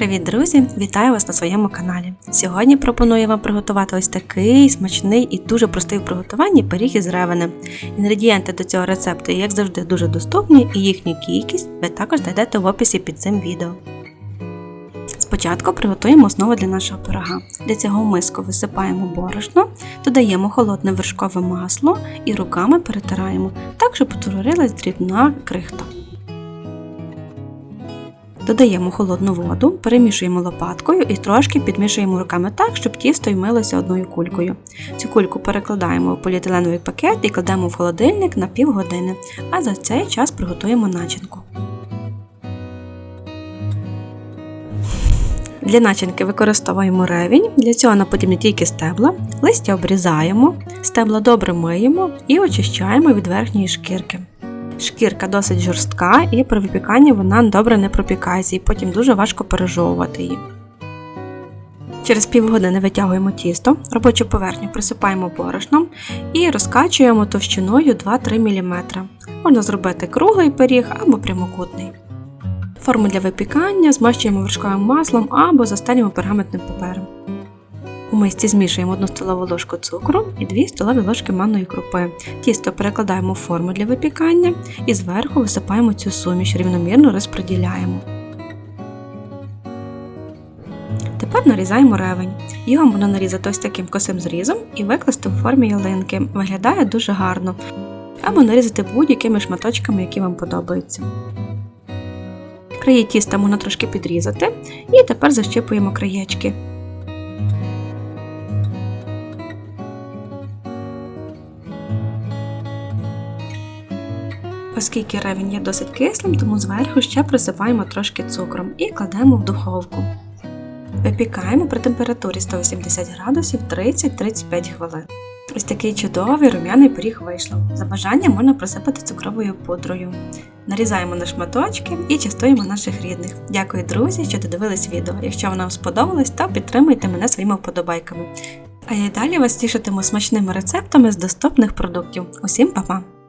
Привіт, друзі! Вітаю вас на своєму каналі. Сьогодні пропоную вам приготувати ось такий смачний і дуже простий в приготуванні пиріг із ревенем. Інгредієнти до цього рецепту, як завжди, дуже доступні, і їхню кількість ви також знайдете в описі під цим відео. Спочатку приготуємо основу для нашого пирога. Для цього в миску висипаємо борошно, додаємо холодне вершкове масло і руками перетираємо, так щоб утворилась дрібна крихта. Додаємо холодну воду, перемішуємо лопаткою і трошки підмішуємо руками так, щоб тісто ймилося одною кулькою. Цю кульку перекладаємо в поліетиленовий пакет і кладемо в холодильник на півгодини, а за цей час приготуємо начинку. Для начинки використовуємо ревінь, для цього нам потрібні тільки стебла, листя обрізаємо, стебла добре миємо і очищаємо від верхньої шкірки. Шкірка досить жорстка і при випіканні вона добре не пропікається і потім дуже важко пережовувати її. Через півгодини витягуємо тісто, робочу поверхню присипаємо борошном і розкачуємо товщиною 2-3 мм. Можна зробити круглий пиріг або прямокутний. Форму для випікання змащуємо вершковим маслом або застелюємо пергаментним папером. Мисці змішуємо 1 столову ложку цукру і 2 столові ложки манної крупи. Тісто перекладаємо в форму для випікання і зверху висипаємо цю суміш, рівномірно розподіляємо. Тепер нарізаємо ревень. Його можна нарізати ось таким косим зрізом і викласти в формі ялинки. Виглядає дуже гарно. Або нарізати будь-якими шматочками, які вам подобаються. Краї тіста можна трошки підрізати, і тепер защипуємо краєчки. Оскільки ревень є досить кислим, тому зверху ще присипаємо трошки цукром і кладемо в духовку. Випікаємо при температурі 180 градусів 30-35 хвилин. Ось такий чудовий рум'яний пиріг вийшло. За бажанням можна присипати цукровою пудрою. Нарізаємо на шматочки і частуємо наших рідних. Дякую, друзі, що додивились відео. Якщо воно вам сподобалось, то підтримуйте мене своїми вподобайками. А я й далі вас тішитиму смачними рецептами з доступних продуктів. Усім па-па!